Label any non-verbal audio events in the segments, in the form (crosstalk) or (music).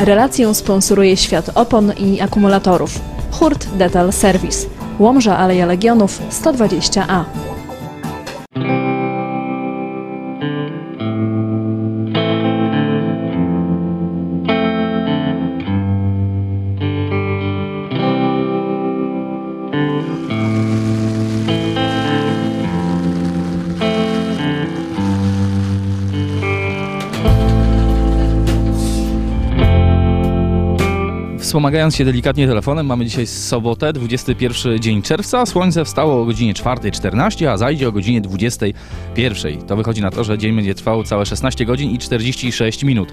Relację sponsoruje Świat Opon i Akumulatorów. Hurt Detal Service. Łomża Aleja Legionów 120A. Wspomagając się delikatnie telefonem, mamy dzisiaj sobotę, 21 dzień czerwca. Słońce wstało o godzinie 4.14, a zajdzie o godzinie 21.00. To wychodzi na to, że dzień będzie trwał całe 16 godzin i 46 minut.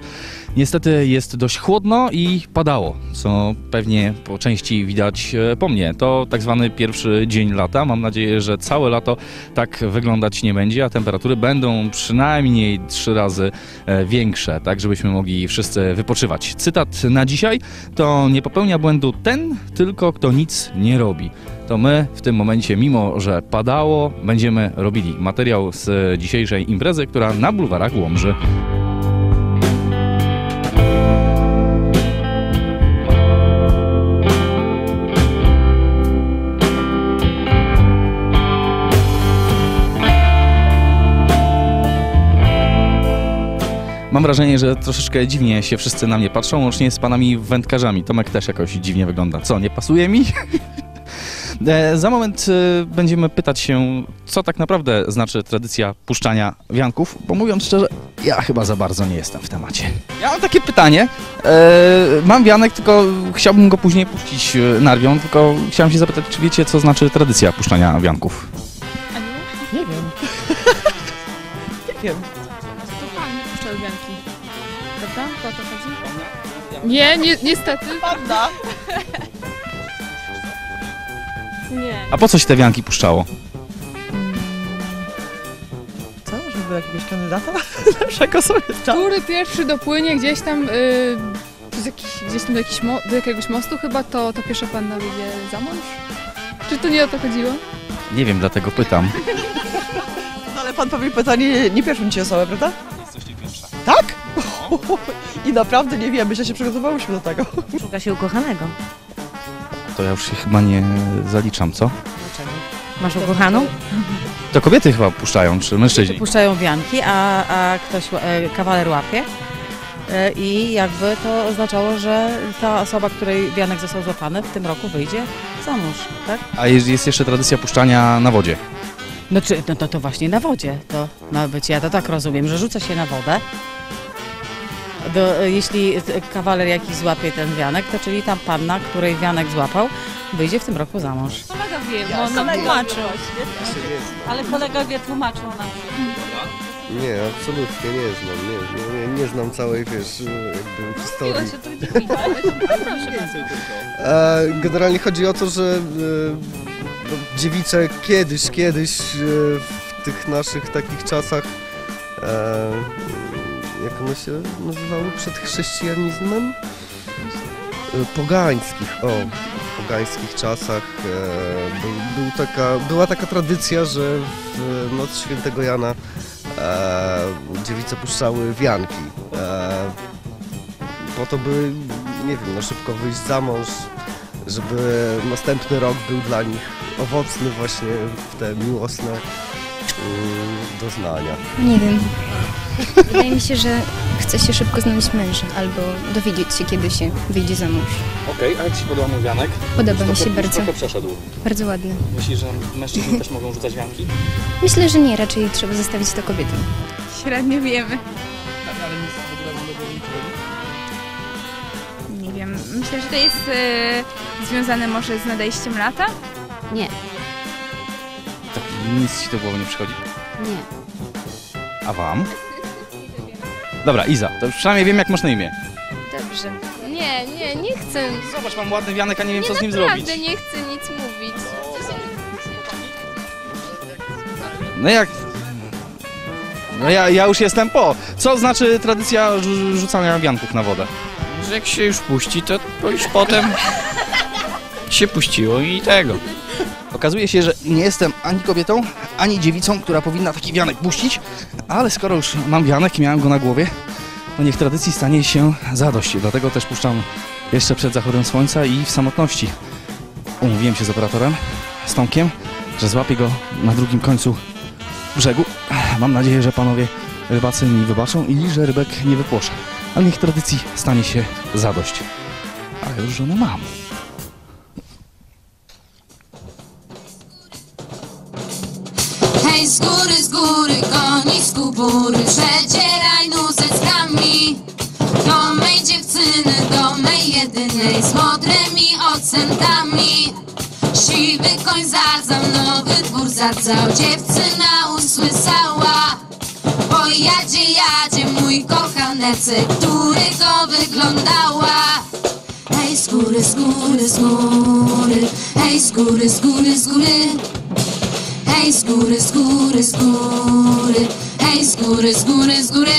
Niestety jest dość chłodno i padało, co pewnie po części widać e, po mnie. To tak zwany pierwszy dzień lata. Mam nadzieję, że całe lato tak wyglądać nie będzie, a temperatury będą przynajmniej trzy razy e, większe, tak żebyśmy mogli wszyscy wypoczywać. Cytat na dzisiaj to nie popełnia błędu ten, tylko kto nic nie robi. To my w tym momencie, mimo że padało, będziemy robili materiał z dzisiejszej imprezy, która na bulwarach Łomży. Mam wrażenie, że troszeczkę dziwnie się wszyscy na mnie patrzą, łącznie z panami wędkarzami. Tomek też jakoś dziwnie wygląda. Co, nie pasuje mi? (laughs) E, Za moment e, będziemy pytać się, co tak naprawdę znaczy tradycja puszczania wianków, bo mówiąc szczerze, ja chyba za bardzo nie jestem w temacie. Ja mam takie pytanie. E, Mam wianek, tylko chciałbym go później puścić narwią, tylko chciałem się zapytać, czy wiecie, co znaczy tradycja puszczania wianków? Nie wiem. (laughs) nie wiem. Nie, nie niestety. Prawda? Nie. A po co się te wianki puszczało? Co? Żeby był jakiegoś kandydata? (laughs) Lepszego sobie tam. Który pierwszy dopłynie gdzieś tam z jakiś, gdzieś tam do, jakiś mo- do jakiegoś mostu chyba, to, to pierwsza panna wyjdzie za mąż? Czy to nie o to chodziło? Nie wiem, dlatego pytam. (laughs) No, ale pan powie pytanie nie pierwszą ci osobę, prawda? Tak? (laughs) I naprawdę nie wiem, myślę, że się przygotowałyśmy do tego. Szuka się ukochanego. To ja już się chyba nie zaliczam, co? Masz ukochaną? To kobiety chyba puszczają, czy mężczyźni? Puszczają wianki, a, a ktoś, e, kawaler łapie. E, I jakby to oznaczało, że ta osoba, której wianek został złapany, w tym roku wyjdzie za mąż, tak? A jest, jest jeszcze tradycja puszczania na wodzie. No, czy, no to, to właśnie na wodzie. To ma być, ja to tak rozumiem, że rzuca się na wodę. Do, jeśli kawaler jakiś złapie ten wianek, to czyli ta panna, której wianek złapał, wyjdzie w tym roku za mąż. Kolega wie, bo on tłumaczył. Ale kolega wie, tłumaczył nam. Nie, absolutnie nie znam. Nie, nie, nie, nie znam całej, wiesz, jakby historii. (laughs) E, generalnie chodzi o to, że e, no, dziewice kiedyś, kiedyś e, w tych naszych takich czasach, jak one się nazywały przed chrześcijanizmem? E, pogańskich, o, pogańskich czasach e, był, był taka, była taka tradycja, że w noc świętego Jana e, dziewice puszczały wianki. E, po to, by, nie wiem, no szybko wyjść za mąż, żeby następny rok był dla nich owocny właśnie w te miłosne mm, doznania. Nie wiem. Wydaje mi się, że chce się szybko znaleźć męża albo dowiedzieć się, kiedy się wyjdzie za mąż. Okej, a jak Ci podoba mój wianek? Podoba mi się bardzo. Trochę przeszedł. Bardzo ładny. Myślisz, że mężczyźni też mogą rzucać wianki? Myślę, że nie, raczej trzeba zostawić to kobietom. Średnio wiemy. Ale nic w ogóle nie Nie wiem. Myślę, że to jest e, związane może z nadejściem lata. Nie, Tak, nic Ci do głowy nie przychodzi? nie. A Wam? Dobra, Iza, to już przynajmniej wiem, jak masz na imię. Dobrze. Nie, nie, nie chcę. Zobacz, mam ładny wianek, a nie wiem, co z nim zrobić. Naprawdę nie chcę nic mówić. No jak... No ja, ja już jestem po. Co znaczy tradycja rzu- rzucania wianków na wodę? że jak się już puści, to, to już potem się puściło i tego. Okazuje się, że nie jestem ani kobietą, ani dziewicą, która powinna taki wianek puścić, ale skoro już mam wianek i miałem go na głowie, no niech tradycji stanie się zadość. Dlatego też puszczam jeszcze przed zachodem słońca i w samotności. Umówiłem się z operatorem, z Tomkiem, że złapię go na drugim końcu brzegu. Mam nadzieję, że panowie rybacy mi wybaczą i że rybek nie wypłoszę. Ale niech tradycji stanie się zadość. A ja już żonę mam. Z góry, z góry, koni z kubury, przedzieraj nózeczkami do mej dziewczyny, do mej jedynej, z modrymi ocentami. Siwy koń zadzał, nowy dwór zadzał, dziewczyna usłyszała. O jadzie, jadzie mój kochanecek, który go wyglądała. Hej, z góry, z góry, z góry, hej, z góry, z góry, z góry. Hej, z góry, z góry, z góry, hej, z góry, z góry, z góry.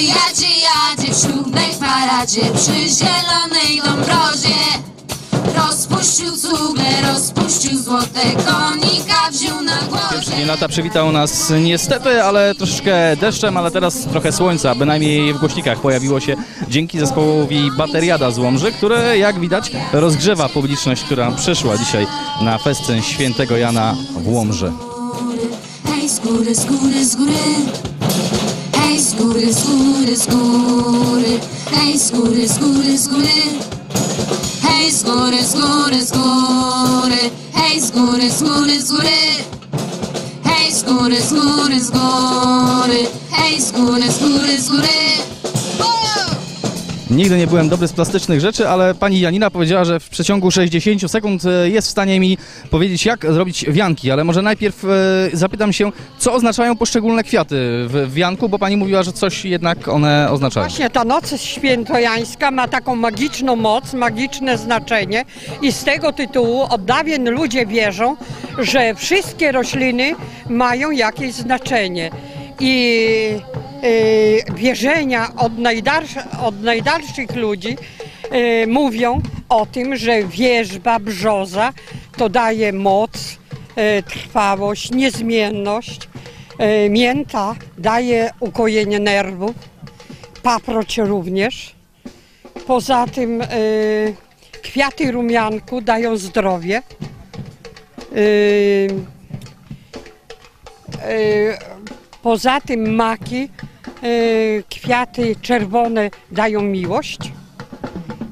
Jadzie, w paradzie przy zielonej dąbrozie. Rozpuścił cugle, rozpuścił złote konika, wziął na głowie. dzień lata przywitał nas niestety, ale troszeczkę deszczem, ale teraz trochę słońca, bynajmniej w głośnikach pojawiło się dzięki zespołowi Bateriada z Łomży, które jak widać rozgrzewa publiczność, która przyszła dzisiaj na festyn świętego Jana w Łomży. Hej, z góry, z góry, z góry. Hej, z góry, z góry, z góry. Hej, z góry, z góry, z góry. Hej, z góry, z góry, z góry. Hej, z góry, z góry, z góry. Hej, z góry, z. Nigdy nie byłem dobry z plastycznych rzeczy, ale pani Janina powiedziała, że w przeciągu 60 sekund e, jest w stanie mi powiedzieć, jak zrobić wianki, ale może najpierw e, zapytam się, co oznaczają poszczególne kwiaty w wianku, bo pani mówiła, że coś jednak one oznaczają. Właśnie ta noc świętojańska ma taką magiczną moc, magiczne znaczenie i z tego tytułu od dawien ludzie wierzą, że wszystkie rośliny mają jakieś znaczenie. I wierzenia od, od najdalszych ludzi y, mówią o tym, że wierzba, brzoza to daje moc, y, trwałość, niezmienność. Mięta daje ukojenie nerwów paproć również. Poza tym kwiaty rumianku dają zdrowie. Poza tym maki, kwiaty czerwone dają miłość.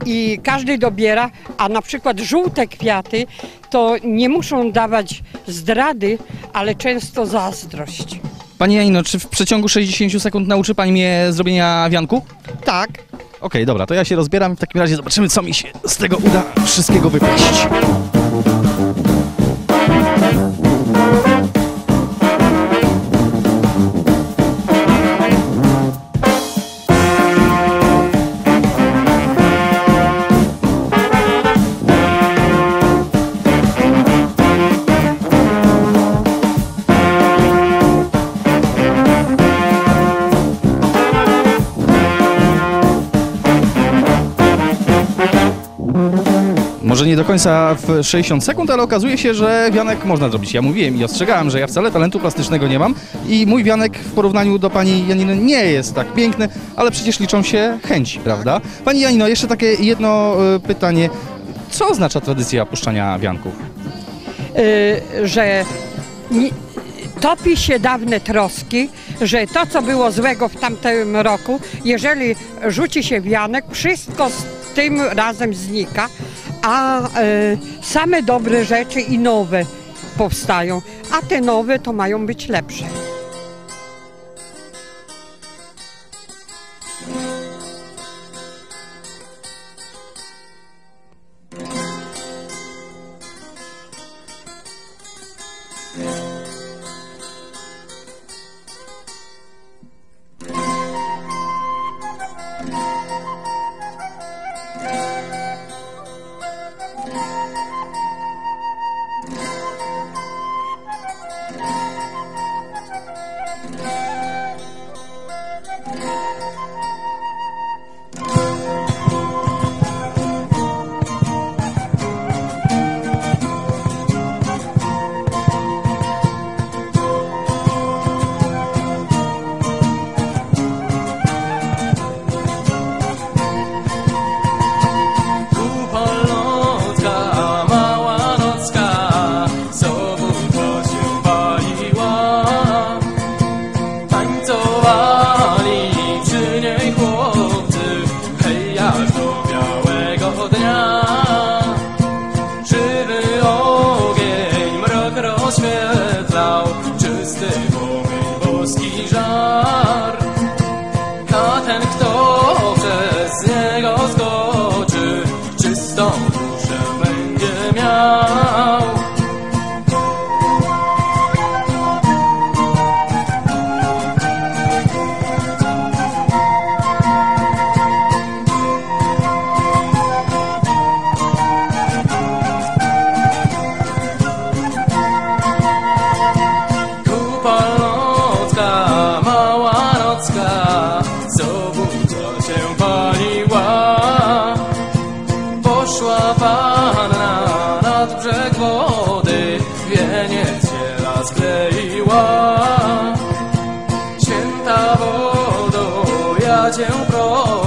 I każdy dobiera, a na przykład żółte kwiaty to nie muszą dawać zdrady, ale często zazdrość. Pani Janino, czy w przeciągu 60 sekund nauczy pani mnie zrobienia wianku? Tak. Okej, dobra, to ja się rozbieram w takim razie zobaczymy, co mi się z tego uda wszystkiego wypleść. Może nie do końca w 60 sekund, ale okazuje się, że wianek można zrobić. Ja mówiłem i ostrzegałem, że ja wcale talentu plastycznego nie mam i mój wianek w porównaniu do pani Janiny nie jest tak piękny, ale przecież liczą się chęci, prawda? Pani Janino, jeszcze takie jedno y, pytanie. Co oznacza tradycja puszczania wianków? y, że topi się dawne troski, że to, co było złego w tamtym roku, jeżeli rzuci się wianek, wszystko z tym razem znika, a y, same dobre rzeczy i nowe powstają, a te nowe to mają być lepsze. Ja cię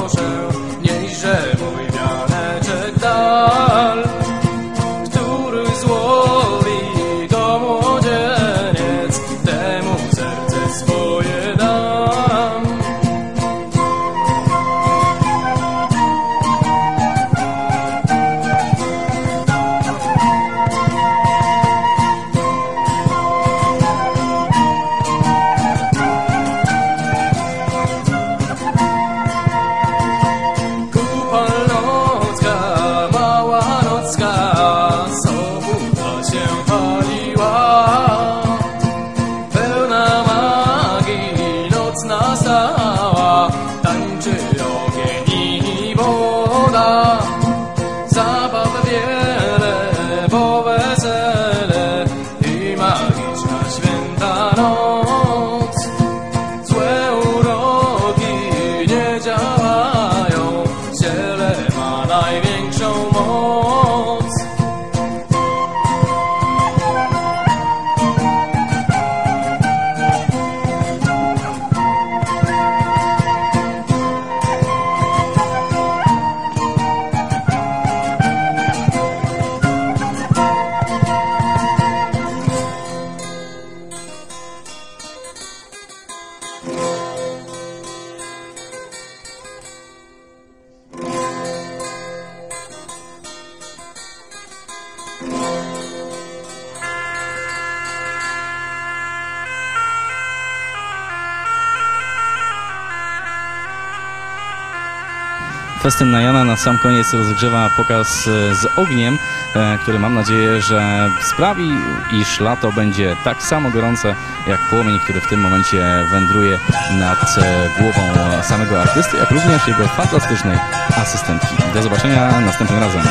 Festyn na Jana na sam koniec rozgrzewa pokaz e, z ogniem, e, który mam nadzieję, że sprawi, iż lato będzie tak samo gorące jak płomień, który w tym momencie wędruje nad e, głową samego artysty, jak również jego fantastycznej asystentki. Do zobaczenia następnym razem.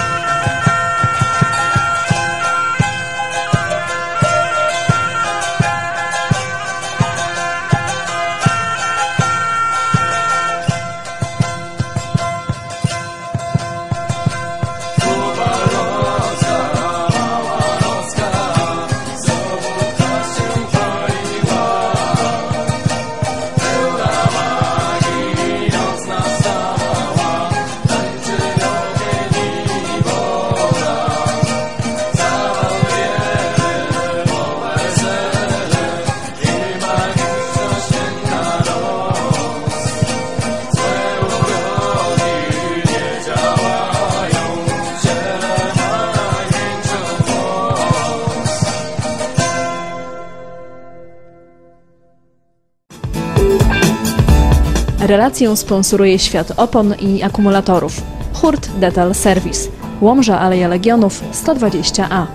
Relację sponsoruje Świat Opon i Akumulatorów. Hurt Detal Service. Łomża Aleja Legionów 120A.